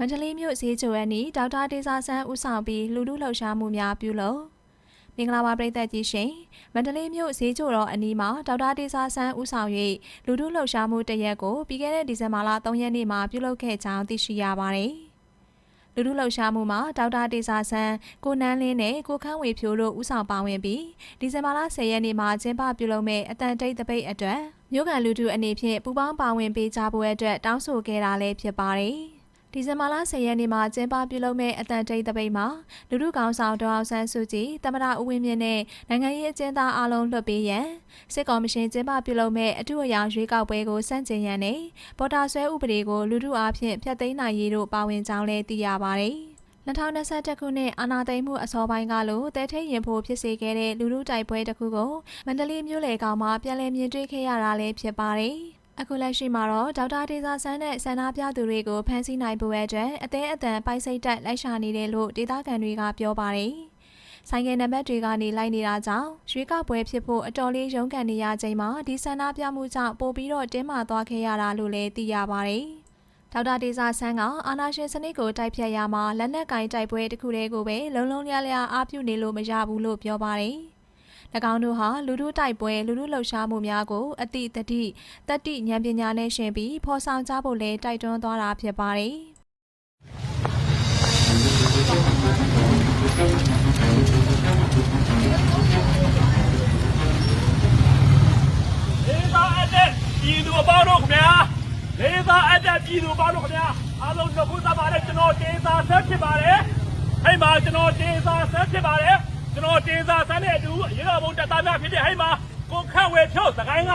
မန္တလေးမြို့ဈေးချိုအနီးဒေါက်တာဒေစာဆန်းဦးဆောင်ပြီးလူလူလှုပ်ရှားမှုများပြုလုပ်မင်္ဂလာပါပရိသတ်ကြီးရှင်မန္တလေးမြို့ဈေးချိုတော်အနီးမှာဒေါက်တာဒေစာဆန်းဦးဆောင်၍လူလူလှုပ်ရှားမှုတစ်ရက်ကိုပြီးခဲ့တဲ့ဒီဇင်ဘာလ3ရက်နေ့မှာပြုလုပ်ခဲ့ကြောင်းသိရှိရပါတယ်လူလူလှုပ်ရှားမှုမှာဒေါက်တာဒေစာဆန်းကိုနန်းလင်းနဲ့ကိုခန်းဝေဖြိုးတို့ဦးဆောင်ပါဝင်ပြီးဒီဇင်ဘာလ10ရက်နေ့မှာကျင်းပပြုလုပ်မဲ့အတန်တိတ်တပိတ်အတွက်မြို့ကန်လူထုအနေဖြင့်ပူပေါင်းပါဝင်ပေးကြဖို့အတွက်တောင်းဆိုခဲ့တာလည်းဖြစ်ပါတယ် ဒီဇင်ဘာလ10ရက်နေ့မှာကျင်းပပြုလုပ်မဲ့အတန်တိတ်တပိတ်မှာလူထုကောင်ဆောင်ဒေါအောင်ဆန်းစုကြည်တမရဦးဝင်းမြင့်နဲ့နိုင်ငံရေးအကျဉ်းသားအလုံးလွှတ်ပေးရန်စစ်ကော်မရှင်ကျင်းပပြုလုပ်မဲ့အထူးအရာရွေးကောက်ပွဲကိုစန့်ကျင်ရန်နဲ့ပေါ်တာဆွဲဥပဒေကိုလူထုအားဖြင့်ဖျက်သိမ်းနိုင်ရေးတို့ပါဝင်ကြောင်းလည်းသိရပါတယ်။2021ခုနှစ်အာနာသိမ့်မှုအစောပိုင်းကလိုတဲထိတ်ရင်ဖို့ဖြစ်စေခဲ့တဲ့လူလူတိုက်ပွဲတစ်ခုကိုမန္တလေးမြို့လေကောင်မှာပြန်လည်မြင်တွေ့ခဲ့ရတာလည်းဖြစ်ပါတယ်။ အခုလက်ရှိမှာတော့ဒေါက်တာဒေဇာဆန်းနဲ့ဆန္ဒပြသူတွေကိုဖမ်းဆီးနိုင်ဖို့အတွက်အသေးအတန်ပိုက်စိတ်တက်လိုက်ရှာနေတယ်လို့ဒေသခံတွေကပြောပါတယ်။ဆိုင်ကယ်နံပါတ်တွေကနေလိုက်နေတာကြောင့်ရွေးကောက်ပွဲဖြစ်ဖို့အတော်လေးရုန်းကန်နေရချိန်မှာဒီဆန္ဒပြမှုကြောင့်ပိုပြီးတော့တင်းမာသွားခဲ့ရတာလို့လည်းသိရပါတယ်။ဒေါက်တာဒေဇာဆန်းကအာနာရှင်စနစ်ကိုတိုက်ဖြတ်ရမှာလက်နက်ကင်တိုက်ပွဲတစ်ခုတည်းကိုပဲလုံလုံလျားလျားအားပြုနေလို့မရဘူးလို့ပြောပါတယ်။၎ င်းတို့ဟာလူထုတိုက်ပွဲလူထုလှုပ်ရှားမှုများကိုအတိတတိတတိဉာဏ်ပညာနဲ့ရှင်ပြီးဖော်ဆောင်ကြဖို့လဲတိုက်တွန်းသွားတာဖြစ်ပါတယ်။လေးစားအပ်တဲ့ပြည်သူအပေါင်းတို့ခင်ဗျာလေးစားအပ်တဲ့ပြည်သူအပေါင်းတို့ခင်ဗျာအားလုံးတစ်ခုသပါတဲ့ကျွန်တော်တင်စာဆက်ဖြစ်ပါတယ်ဟိတ်မှာကျွန်တော်တင်စာဆက်ဖြစ်ပါတယ် ကျွန်တော်တင်စာဆက်တဲ့အတူရေတော်ဘုံတက်သားများဖြစ်တဲ့ဟိတ်မှာကိုခန့်ဝေဖြုတ်စကိုင်းက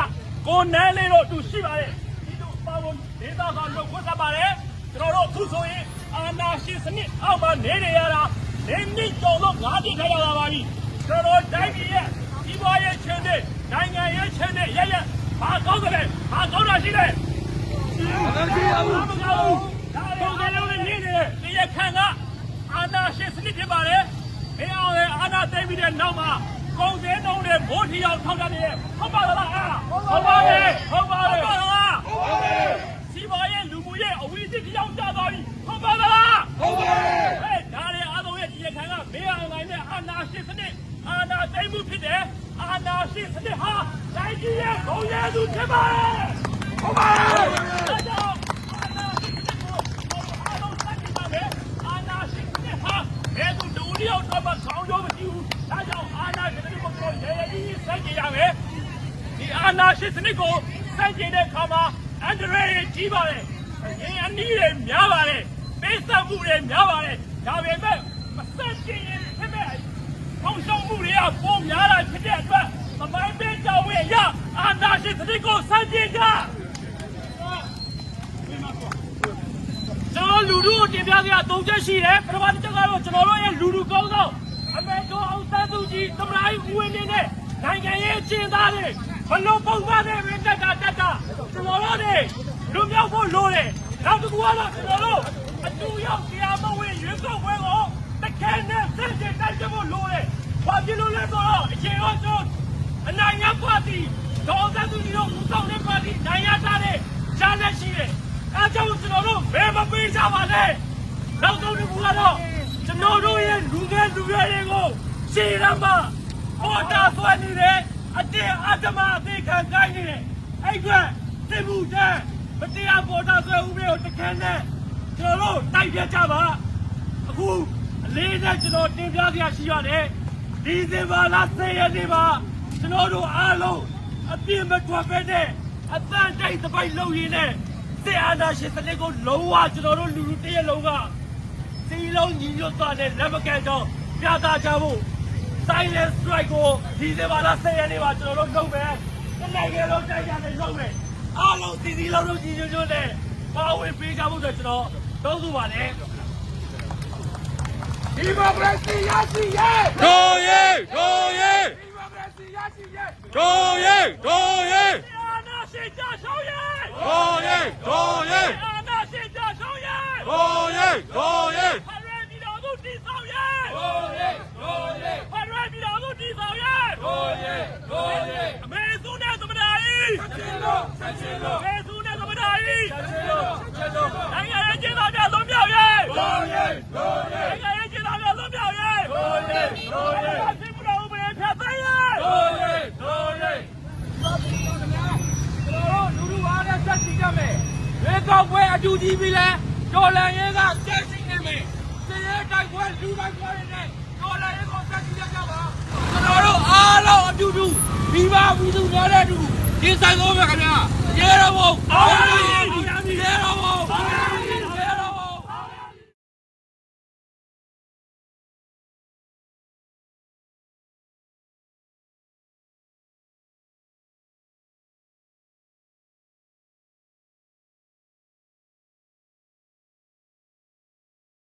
ကိုနန်းလေးတို့အတူရှိပါတယ်ဒီတို့အပေါင်းလေးစားကလို့ခွတ်သပါတယ်ကျွန်တော်တို့အခုဆိုရင်အာနာရှင်စနစ်အောက်မှာနေနေရတာနေနှစ်ကျော်လို့ငါးတိခါရလာပါပြီကျွန်တော်တိုင်းပြည်ရဲ့ဒီဘွားရဲ့ချင်းတဲ့နိုင်ငံရဲ့ချင်းတဲ့ရရဘာကောင်းကြလဲဘာကောင်းတာရှိလဲမကောင်းဘူးမကောင်းဘူးဒါလည်းအားလုံးနဲ့နေနေဒီရခံကအာနာရှင်စနစ်ဖြစ်ပါတယ် မင်းအောင်လည်းအာနာသိမ်းပြီးတဲ့နောက်မှာကုန်စည်နှုန်းတွေမိုးထီအောင်ထောက်တာနေဟုတ်ပါလားအားဟုတ်ပါတယ်ဟုတ်ပါတယ်ဟုတ်ပါလားဟုတ်ပါတယ်စီပါရဲ့လူမှုရဲ့အဝိဇ္ဇကြောင့်ကြသွားပြီဟုတ်ပါလားဟုတ်ပါတယ်ဟဲ့ဒါလည်းအားလုံးရဲ့ဒီရခံကမင်းအောင်နိုင်တဲ့အာနာရှင်စနစ်အာနာသိမ်းမှုဖြစ်တယ်အာနာရှင်စနစ်ဟာတိုင်းပြည်ရဲ့ဂုဏ်ရည်သူဖြစ်ပါတယ်ဟုတ်ပါတယ်ဒါကြောင့် အာနာရှင်ကိုအားလုံးစတင်ပါမယ်အာနာရှင်ကဟာဘယ်သူတူလျောက်တော့မ ခေါင်းရောမရှိဘူးဒါကြောင့်အာနာရှင်ကိုတော့ရေရေကြီးစကြရမယ်ဒီအာနာရှင်စနစ်ကိုစကြတဲ့အခါမှာအန်ဒရေကြီးပါလေအင်းအနည်းတွေများပါလေပေးဆက်မှုတွေများပါလေဒါပေမဲ့မစကြရင်ဖြစ်မဲ့ဖောင်းရှုံးမှုတွေကပုံများတာဖြစ်တဲ့အတွက်သမိုင်းပေးကြောင်းရဲ့ရအာနာရှင်စနစ်ကိုစကြကြကျွန်တော်လူထုကိုတင်ပြကြရသုံးချက်ရှိတယ်ပထမတစ်ချက်ကတော့ကျွန်တော်တို့ရဲ့လူထုကောင်းဆောင် အမေတော်အောင်သန်းသူကြီးသမရိုင်းဦးဝင်းနေနဲ့နိုင်ငံရေးအကျဉ်းသားတွေဘလို့ပုံပါတဲ့မင်းတက်ကတက်တာကျွန်တော်တို့တွေလူမြောက်ဖို့လိုတယ်နောက်တစ်ခုကတော့ကျွန်တော်တို့အတူရောက်တရားမဝင်ရွေးကောက်ပွဲကိုတခဲနဲ့စင်ကြင်တိုက်ကြဖို့လိုတယ်ဘာဖြစ်လို့လဲဆိုတော့အချိန်ကကျွန်တော်အနိုင်ရပါတီဒေါ်သန်းသူကြီးတို့ဦးဆောင်တဲ့ပါတီနိုင်ရတာတဲ့ရှားလက်ရှိတယ်အဲကြောင့်ကျွန်တော်တို့ဘယ်မပေးကြပါနဲ့နောက်ဆုံးတစ်ခုကတော့ ကျွန်တော်တို့ရဲ့လူငယ်လူရွယ်တွေကိုရှေ့ရမှာပေါ်တာဆွဲနေတယ်အတင်းအဓမ္မအသေးခံကိုင်းနေတယ်အဲ့ကွစစ်မှုတန်းမတရားပေါ်တာဆွဲဥပဒေကိုတခန်းနဲ့ကျွန်တော်တို့တိုက်ပြကြပါအခုအလေးနဲ့ကျွန်တော်တင်ပြစရာရှိရတယ်ဒီဇင်ဘာလ10ရက်နေ့မှာကျွန်တော်တို့အားလုံးအပြည့်မထွက်ပဲနဲ့အတန်တိုက်တစ်ပိုက်လုပ်ရင်းနဲ့စစ်အာဏာရှင်စနစ်ကိုလုံးဝကျွန်တော်တို့လူလူတရက်လုံးက စီလုံးညီညွတ်သွားတဲ့လက်မကန်ကြောင်းပြသကြဖို့ silent strike ကိုဒီဇင်ဘာလ10ရက်နေ့မှာကျွန်တော်တို့လုပ်မယ်။ဒီနိုင်ငံလုံးတိုက်ကြတယ်လုပ်မယ်။အားလုံးစီစီလုံးလုံးညီညွတ်ညွတ်နဲ့ပါဝင်ပေးကြဖို့အတွက်ကျွန်တော်တောင်းဆိုပါတယ်။ဒီမိုကရေစီရရှိရဲတို့ရဲတို့ရဲဒီမိုကရေစီရရှိရဲတို့ရဲတို့ရဲအာဏာရှင်ကြဆောင်ရဲတို့ရဲတို့ရဲအာဏာရှင်ကြ ကိုရေးကိုရေးဖရဲပြည်တော်စုတည်ဆောင်ရေးကိုရေးကိုရေးဖရဲပြည်တော်စုတည်ဆောင်ရေးကိုရေးကိုရေးအမေစုနဲ့သမ္မတကြီးချက်ချင်းလို့ချက်ချင်းလို့အမေစုနဲ့သမ္မတကြီးချက်ချင်းလို့ချက်ချင်းလို့နိုင်ငံရေးကျင်းသားများလုံးမြောက်ရေးကိုရေးကိုရေးနိုင်ငံရေးကျင်းသားများလုံးမြောက်ရေးကိုရေးကိုရေးစစ်မှုတော်ဥပဒေဖြတ်သိမ်းရေးကိုရေးကိုရေးတော်တော်များများကျွန်တော်တို့လူလူအားနဲ့စက်စီကြမယ်ရေကောက်ပွဲအတူကြီးပြီလဲ ဒေါ်လာရဲကတက်ရှိနေမယ်စရဲတိုက်ပွဲလူတိုက်ပွဲတွေနဲ့ဒေါ်လာရဲကိုတက်ရှိရကြပါကျွန်တော်တို့အားလုံးအတူတူမိဘဝီသူများတဲ့အတူဒီဆိုင်သောပဲခင်ဗျာရဲတော်ဘုံအောင်ရမည်ရဲတော်ဘုံ